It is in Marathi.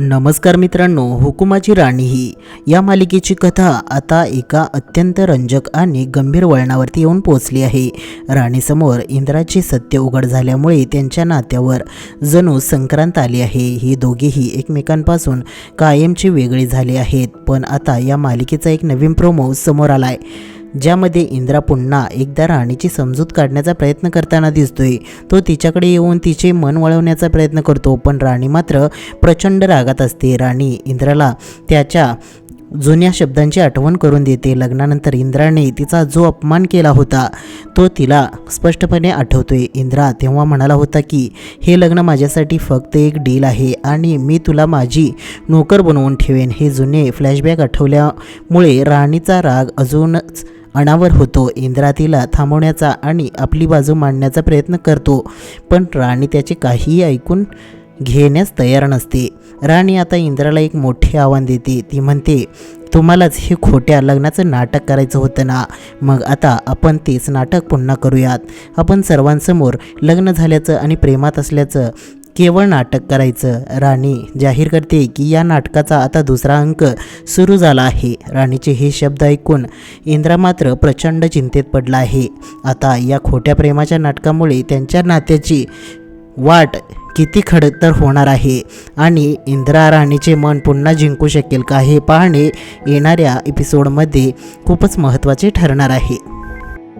नमस्कार मित्रांनो हुकुमाची राणी ही. या मालिकेची कथा आता एका अत्यंत रंजक आणि गंभीर वळणावरती येऊन पोहोचली आहे. राणीसमोर इंद्राचे सत्य उघड झाल्यामुळे त्यांच्या नात्यावर जणू संक्रांत आली आहे. ही दोघेही एकमेकांपासून कायमचे वेगळे झाले आहेत. पण आता या मालिकेचा एक नवीन प्रोमो समोर आला आहे ज्यामध्ये इंद्रा पुन्हा एकदा राणीची समजूत काढण्याचा प्रयत्न करताना दिसतोय. तो तिच्याकडे येऊन तिचे मन वळवण्याचा प्रयत्न करतो पण राणी मात्र प्रचंड रागात असते. राणी इंद्राला त्याच्या जुन्या शब्दांची आठवण करून देते. लग्नानंतर इंद्राने तिचा जो अपमान केला होता तो तिला स्पष्टपणे आठवतोय. इंद्रा तेव्हा म्हणाला होता की हे लग्न माझ्यासाठी फक्त एक डील आहे आणि मी तुला माझी नोकर बनवून ठेवेन. हे जुने फ्लॅशबॅक आठवल्यामुळे राणीचा राग अजूनच अनावर होतो. इंद्रा तिला थांबवण्याचा आणि आपली बाजू मांडण्याचा प्रयत्न करतो पण राणी त्याचे काहीही ऐकून घेण्यास तयार नसते. राणी आता इंद्राला एक मोठे आव्हान देते. ती म्हणते तुम्हालाच हे खोट्या लग्नाचं नाटक करायचं होतं ना? मग आता आपण तेच नाटक पुन्हा करूयात. आपण सर्वांसमोर लग्न झाल्याचं आणि प्रेमात असल्याचं केवळ नाटक करायचं. राणी जाहीर करते की या नाटकाचा आता दुसरा अंक सुरू झाला आहे. राणीचे हे शब्द ऐकून इंद्रा मात्र प्रचंड चिंतेत पडला आहे. आता या खोट्या प्रेमाच्या नाटकामुळे त्यांच्या नात्याची वाट किती खडतर होणार आहे? आणि इंदिरा राणीचे मन पुन्हा जिंकू शकेल का हे पाहणे येणाऱ्या एपिसोडमध्ये खूपच महत्त्वाचे ठरणार आहे.